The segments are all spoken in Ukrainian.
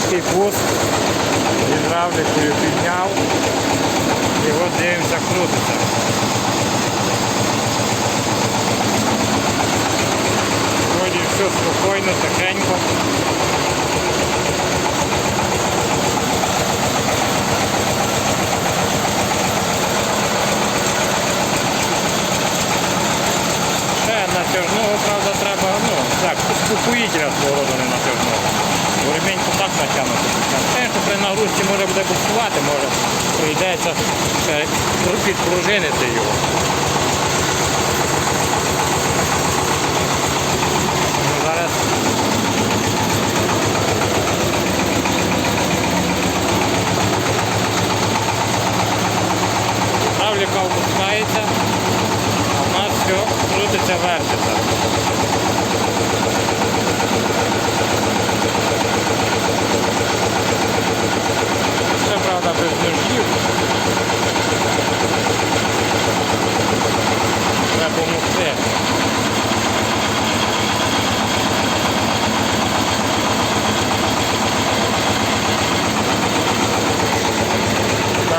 невеличкий пуск. Гідравлікою підняв. І от дивимося, крутиться. Вроді все спокійно, тихенько. Ще натяжного, правда, треба, ну, так, успокоїтеля свого роду не натяжного. Бо ремінь Те, що при нагрузці може буде буксувати, може прийдеться ще підпружинити його.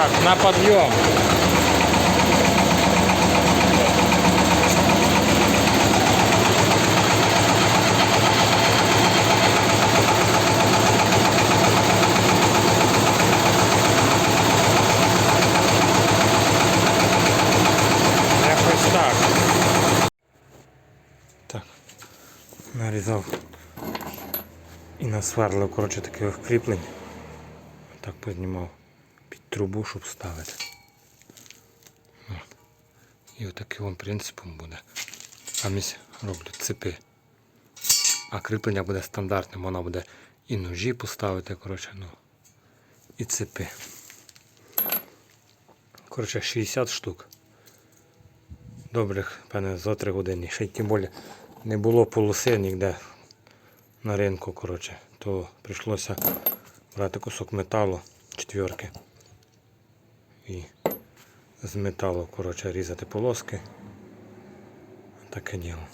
Так, на подъем. Якось так. Так. Нарізав і насверлив, коротше, таких кріплень. Так познімав Під трубу, щоб ставити. І отаким принципом буде. Замість роблю цепи. А кріплення буде стандартним, вона буде і ножі поставити, коротше, ну, і цепи. Коротше, 60 штук. Добрих, певне, за 3 години. Ще й тим більше не було полоси ніде на ринку, коротше, то прийшлося брати кусок металу четверки і з металу коротше, різати полоски. Таке діло.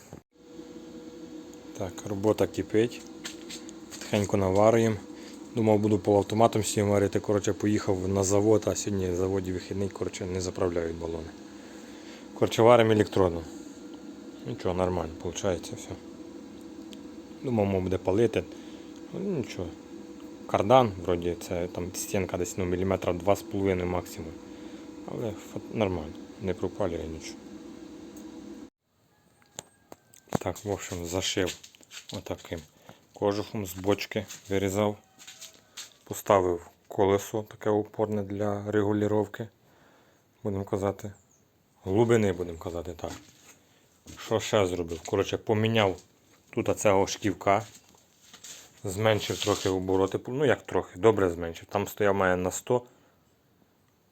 Так, робота кипить. Тихенько наварюємо. Думав, буду полуавтоматом сьогодні варити. Коротше, поїхав на завод, а сьогодні в заводі вихідний, коротше, не заправляють балони. Коротше, варимо електронно. Нічого, нормально, виходить все. Думав, мов буде палити. Ну, нічого. Кардан, вроді, це там стінка десь ну, міліметра 2,5 максимум. Але нормально, не пропалює нічого. Так, в общем, зашив отаким кожухом з бочки вирізав. Поставив колесо таке опорне для регулювання. Будемо казати. Глибини, будемо казати так. Що ще зробив? Коротше, поміняв тут цього шківка. Зменшив трохи обороти. Ну як трохи, добре зменшив. Там стояв має на 100.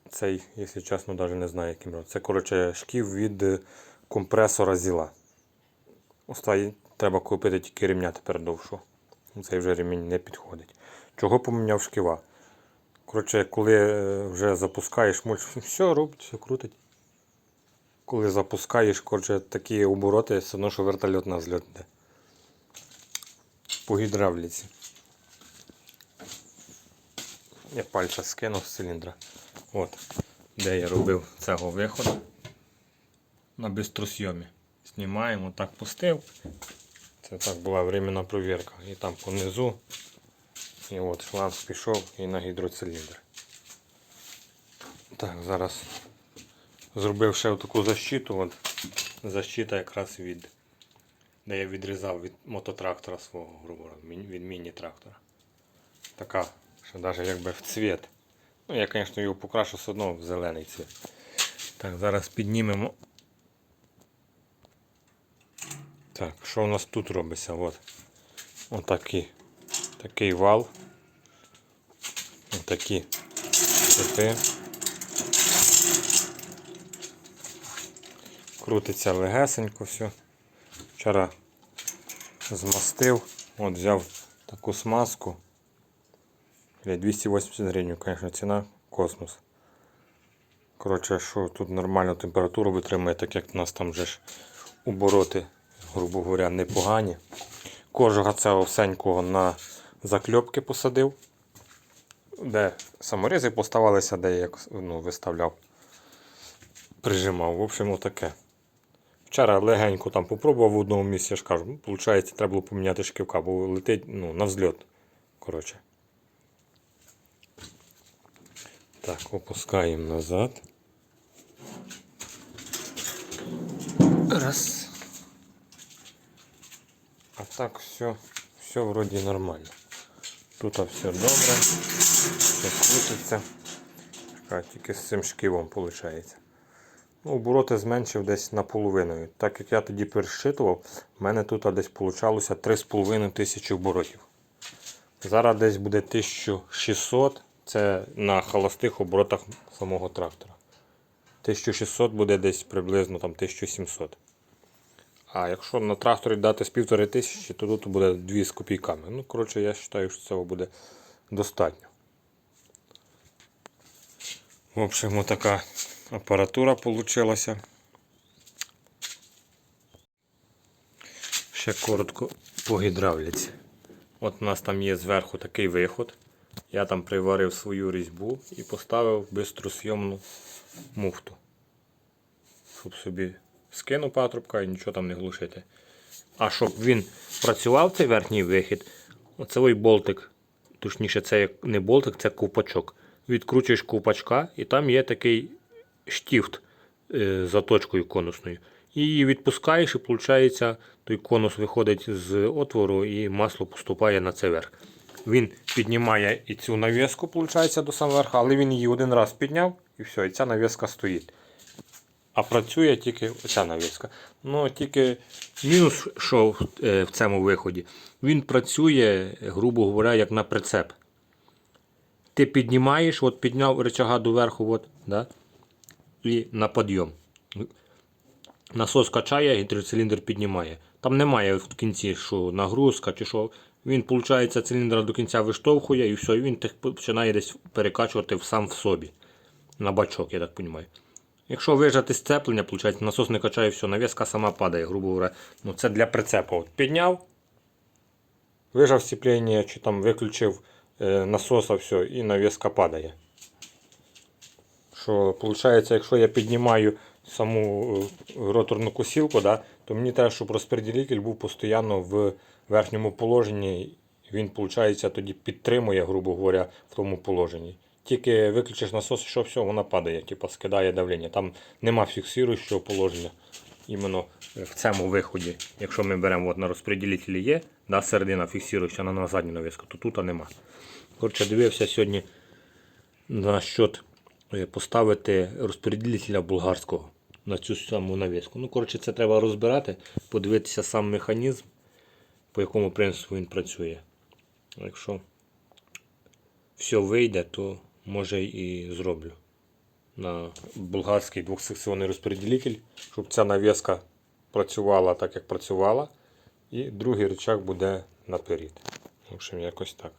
Цей, якщо чесно, навіть не знаю, яким роком. Це коротше шків від е, компресора зіла. Останній треба купити тільки ремня тепер довшу. Цей вже ремінь не підходить. Чого поміняв шківа? Коротше, коли е, вже запускаєш мульч, все робить, все крутить. Коли запускаєш, коротше, такі обороти, все одно, що вертольот на зльот йде. По гідравліці. Я пальця скинув з циліндра. От, де я робив цього виходу. На бистросйомі. Знімаємо, так пустив. Це так була временна провірка. І там понизу. І от шланг пішов і на гідроциліндр. Так, зараз зробив ще таку защиту. От, защита якраз від, де я відрізав від мототрактора свого, грубо від міні-трактора. Така, що навіть якби в цвіт. Ну, я, звісно, його покрашу все одно в зелений цвіт. Так, зараз піднімемо. Так, що у нас тут робиться? От. Отакий. Такий вал. Отакі цепи. Крутиться легесенько все. Вчора змастив. От взяв таку смазку. Бля, 280 гривень, звісно, ціна космос. Коротше, що тут нормальну температуру витримує, так як у нас там же ж обороти, грубо говоря, непогані. Кожуга цього всенького на закльопки посадив. де саморізи поставалися, де я ну, виставляв, прижимав. В общем, отаке. Вчора легенько там попробував в одному місці, я ж кажу, ну, виходить, треба було поміняти шківка, бо летить ну, на взльот. Коротше. Так, опускаємо назад. Раз. А так все, все вроді нормально. Тут все добре, все крутиться. Така, тільки з цим шківом виходить. Ну, обороти зменшив десь наполовину. Так як я тоді пересчитував, в мене тут десь вийшло 3,5 тисячі оборотів. Зараз десь буде 1600, це на холостих оборотах самого трактора. 1600 буде десь приблизно там 1700. А якщо на тракторі дати з півтори тисячі, то тут буде 2 з копійками. Ну, коротше, я вважаю, що цього буде достатньо. В общем, така апаратура вийшла. Ще коротко по гідравліці. От у нас там є зверху такий виход. Я там приварив свою різьбу і поставив бистросйомну муфту. Щоб собі скинув патрубка і нічого там не глушити. А щоб він працював цей верхній вихід, оцей болтик, точніше, це не болтик, це ковпачок. Відкручуєш ковпачка, і там є такий штіфт е, з заточкою конусною. І її відпускаєш, і виходить, той конус виходить з отвору і масло поступає на цей верх. Він піднімає і цю навіску, виходить, до самого верха, але він її один раз підняв і все, і ця навіска стоїть. А працює тільки оця навіска. Ну, тільки мінус, що в, е, в цьому виході, він працює, грубо говоря, як на прицеп. Ти піднімаєш, от підняв рычага доверху, от, да? і на підйом. Насос качає, гідроциліндр піднімає. Там немає в кінці, що нагрузка чи що. Він, виходить, циліндр до кінця виштовхує і все, і він починає десь перекачувати сам в собі. На бачок, я так розумію. Якщо вижати сцеплення, виходить, насос не качає все, навіска сама падає, грубо говоря. Ну, це для прицепу. От підняв, вижав сцеплення, чи там виключив е, насоса, все, і навіска падає. Що, виходить, якщо я піднімаю саму е, роторну косілку, да, то мені треба, щоб розподілитель був постійно в верхньому положенні. Він, виходить, тоді підтримує, грубо говоря, в тому положенні. Тільки виключиш насос, що все, вона падає, типу скидає давлення. Там нема фіксуючого положення. Іменно в цьому виході. Якщо ми беремо от на розподілителі є, да, середина фіксуюча на, на задню навіску, то тут нема. Коротше, дивився сьогодні на счет е, поставити розподілителя болгарського на цю саму навіску. Ну, коротше, це треба розбирати, подивитися сам механізм, по якому принципу він працює. Якщо все вийде, то може і зроблю. На болгарський двохсекційний розподілитель, щоб ця нав'язка працювала так, як працювала, і другий рычаг буде наперед. В общем, якось так.